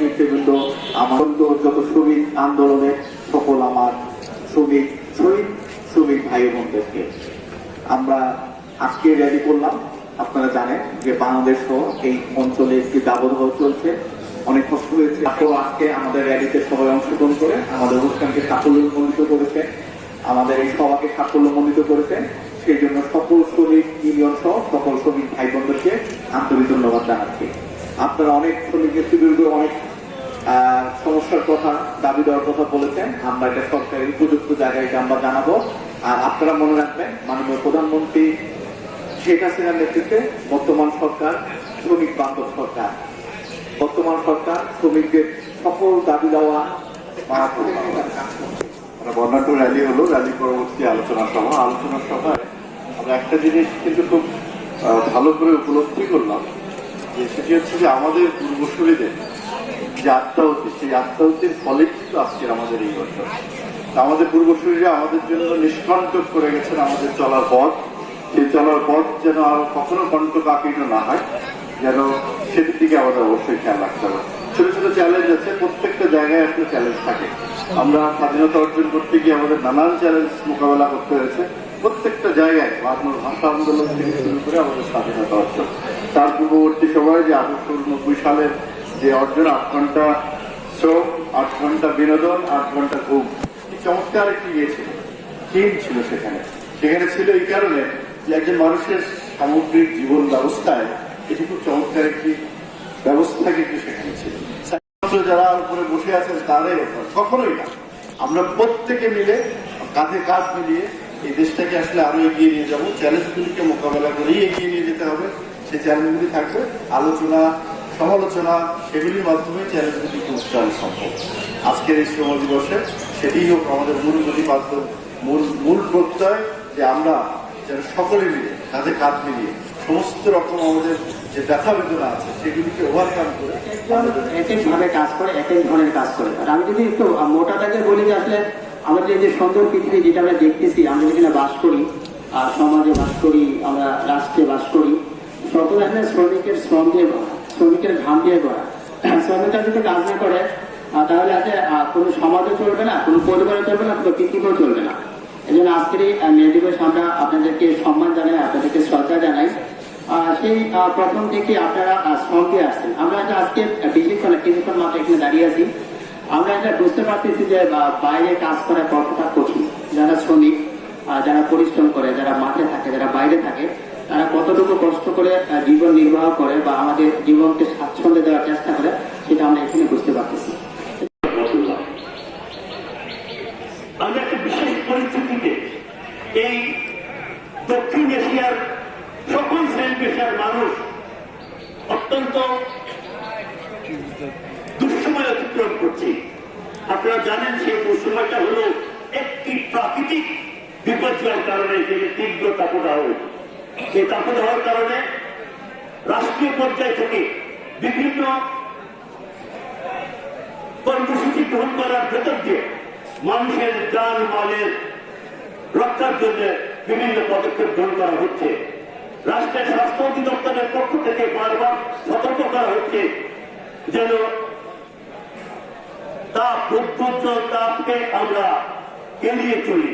নেতৃবৃন্দ আমার যত শ্রমিক আন্দোলনে সফল আমার শ্রমিক শহীদ শ্রমিক ভাই বোনদেরকে। আমরা আজকে র্যালি করলাম। আপনারা জানেন যে বাংলাদেশ এই অঞ্চলে একটি দাবদাহ চলছে। অনেক কষ্ট হয়েছে। তারপর আজকে আমাদের র্যালিতে সবাই অংশগ্রহণ করে, আমাদের অনুষ্ঠানকে সাফল্যমণ্ডিত করেছে, আমাদের এই সভাকে সাফল্যমণ্ডিত করেছেন সেই জন্য সকল শ্রমিক ইউনিয়ন সহ সকল শ্রমিক ভাই বোনদেরকে আন্তরিক ধন্যবাদ জানাচ্ছি। আপনারা অনেক শ্রমিক নেতৃবৃন্দ অনেক সমস্যার কথা, দাবি দেওয়ার কথা বলেছেন। আমরা এটা সরকারের উপযুক্ত জায়গায় আমরা জানাব। আর আপনারা মনে রাখবেন, মাননীয় প্রধানমন্ত্রী শেখ হাসিনার নেতৃত্বে বর্তমান সরকার শ্রমিক বান্ধব সরকার। বর্তমান সরকার শ্রমিকদের সকল দাবি দেওয়া বর্ণাঢ্য র্যালি হলো, র্যালি পরবর্তী আলোচনা সভা। আলোচনা সভায় আমরা একটা জিনিস কিন্তু খুব ভালো করে উপলব্ধি করলাম, যে সেটি হচ্ছে যে আমাদের পূর্বসূরীদের যে আত্মাহতি, সেই আত্মাহতির ফলে কিন্তু আজকের আমাদের এই বছর। আমাদের পূর্বসূরীরা আমাদের জন্য নিষ্কণ্টক করে গেছেন আমাদের চলার পথ। সেই চলার পথ যেন আর কখনো কণ্টক আঁকিত না হয়। যেন সেটির দিকে আমাদের অবশ্যই খেয়াল রাখতে হবে। ছোট ছোট চ্যালেঞ্জ আছে, প্রত্যেকটা জায়গায় আসলে চ্যালেঞ্জ থাকে। আমরা স্বাধীনতা অর্জন করতে গিয়ে আমাদের নানান চ্যালেঞ্জ মোকাবেলা করতে হয়েছে। প্রত্যেকটা জায়গায় বাংলার ভাষা আন্দোলন থেকে শুরু করে আমাদের স্বাধীনতা অর্জন। তার পূর্ববর্তী সময়ে যে আঠারোশো নব্বই সালের যে অর্জন, আট ঘণ্টা শ্রম, আট ঘণ্টা বিনোদন, আট ঘণ্টা ঘুম, কি চমৎকার একটি ইয়ে ছিল, থিম ছিল সেখানে। সেখানে ছিল এই কারণে যে একজন মানুষের সামগ্রিক জীবন ব্যবস্থায় এটি চমৎকার একটি ব্যবস্থা কিন্তু সেখানে ছিল। যারা উপরে বসে আছেন ব্যাপার, কখনোই না। আমরা প্রত্যেকে মিলে কাঁধে কাঁধ মিলিয়ে এই দেশটাকে আসলে আরও এগিয়ে নিয়ে যাব। চ্যালেঞ্জগুলিকে মোকাবেলা করেই এগিয়ে নিয়ে যেতে হবে। সেই চ্যালেঞ্জগুলি থাকবে। আলোচনা সমালোচনা সেগুলির মাধ্যমে চ্যালেঞ্জগুলিকে উত্তরণ সম্ভব আজকের এই শ্রম দিবসে সেটি হোক আমাদের মূল প্রতিপাদ্য মূল মূল প্রত্যয় যে আমরা যেন সকলে মিলে কাঁধে কাঁধ মিলিয়ে সমস্ত রকম আমাদের যে ব্যথা বেদনা আছে, সেগুলিকে ওভারকাম করে এক কাজ করে, এক এক ধরনের কাজ করে। আর আমি যদি একটু মোটাটাকে বলি যে আসলে আমাদের যে সুন্দর পৃথিবী যেটা আমরা দেখতেছি, আমরা যেখানে বাস করি, আর সমাজে বাস করি, আমরা রাষ্ট্রে বাস করি, সকল আসলে শ্রমিকের শ্রম দিয়ে শ্রমিকের ঘাম দিয়ে শ্রমিকরা যদি কাজ না করে তাহলে আছে কোনো সমাজও চলবে না, কোনো পরিবারও চলবে না, কোনো পৃথিবীও চলবে না। এই জন্য আজকের এই দিবস আমরা আপনাদেরকে সম্মান জানাই, আপনাদেরকে আহ, প্রথম থেকে আপনারা দিয়ে আসছেন। আমরা আজকে বেশিক্ষণ কিছুক্ষণ মাত্র এখানে দাঁড়িয়ে আছি। আমরা এটা বুঝতে পারতেছি যে বাইরে কাজ করা কতটা কঠিন। যারা শ্রমিক যারা পরিশ্রম করে যারা মাঠে থাকে যারা বাইরে থাকে তারা কতটুকু কষ্ট করে জীবন নির্বাহ করে বা আমাদের জীবনকে স্বাচ্ছন্দ্য দেওয়ার চেষ্টা করে সেটা আমরা এখানে বুঝতে পারতেছি। আমরা একটা বিশেষ পরিস্থিতিতে এই দক্ষিণ এশিয়ার সকল শ্রেণি পেশার মানুষ অত্যন্ত দুঃসময় অতিক্রম করছে। আপনারা জানেন সেই দুঃসময়টা হলো একটি প্রাকৃতিক বিপর্যয়ের কারণে যে তীব্র তাপদাহ এই তাপদাহর কারণে রাষ্ট্রীয় পর্যায় থেকে বিভিন্ন কর্মসূচি গ্রহণ করার ভেতর দিয়ে মানুষের যান মালের রক্ষার জন্য বিভিন্ন পদক্ষেপ গ্রহণ করা হচ্ছে। রাষ্ট্রের স্বাস্থ্য অধিদপ্তরের পক্ষ থেকে বারবার সতর্ক করা হচ্ছে যেন তাপ প্রদ্যুৎ তাপকে আমরা এড়িয়ে চলি।